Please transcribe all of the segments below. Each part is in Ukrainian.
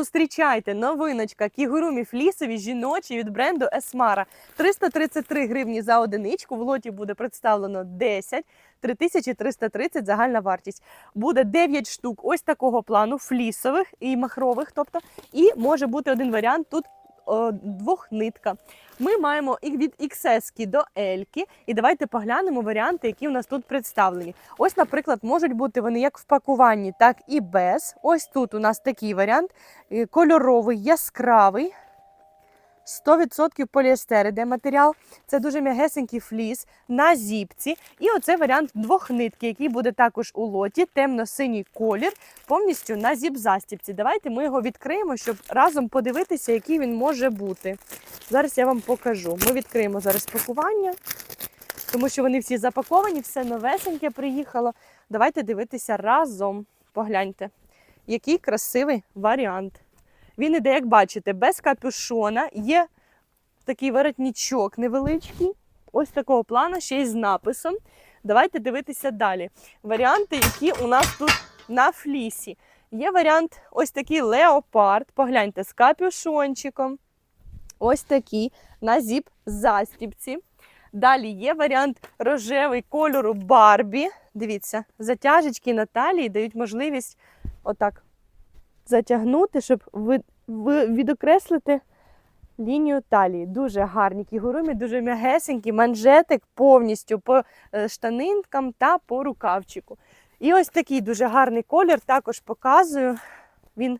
Зустрічайте новиночка кігурумі флісові жіночі від бренду Есмара. 333 гривні за одиничку. В лоті буде представлено 10, 3330 загальна вартість. Буде 9 штук ось такого плану флісових і махрових. Тобто, і може бути один варіант тут двохнитка. Ми маємо і від XS до L. І давайте поглянемо варіанти, які у нас тут представлені. Ось, наприклад, можуть бути вони як в пакуванні, так і без. Ось тут у нас такий варіант е, кольоровий, яскравий. 100% поліестер іде матеріал. Це дуже м'ягесенький фліс на зіпці. І оце варіант двохнитки, який буде також у лоті, темно-синій колір, повністю на зіп-застіпці. Давайте ми його відкриємо, щоб разом подивитися, який він може бути. Зараз я вам покажу. Ми відкриємо зараз пакування, тому що вони всі запаковані, все новесеньке приїхало. Давайте дивитися разом. Погляньте, який красивий варіант. Він іде, як бачите, без капюшона. Є такий воротничок невеличкий. Ось такого плану, ще й з написом. Давайте дивитися далі. Варіанти, які у нас тут на флісі. Є варіант ось такий леопард. Погляньте, з капюшончиком. Ось такий на зіп-застіпці. Далі є варіант рожевий кольору Барбі. Дивіться, затяжечки на талії дають можливість отак затягнути, щоб відокреслити лінію талії. Дуже гарні кігурумі, дуже м'ягесенькі, манжетик повністю по е, штанинкам та по рукавчику. І ось такий дуже гарний колір також показую. Він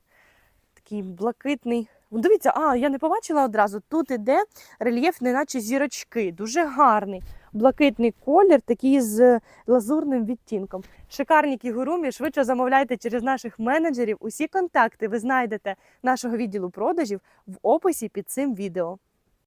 такий блакитний. Дивіться, а, я не побачила одразу. Тут іде рельєф, неначе зірочки. Дуже гарний. Блакитний колір, такий з лазурним відтінком. Шикарні кігурумі. Швидше замовляйте через наших менеджерів. Усі контакти ви знайдете нашого відділу продажів в описі під цим відео.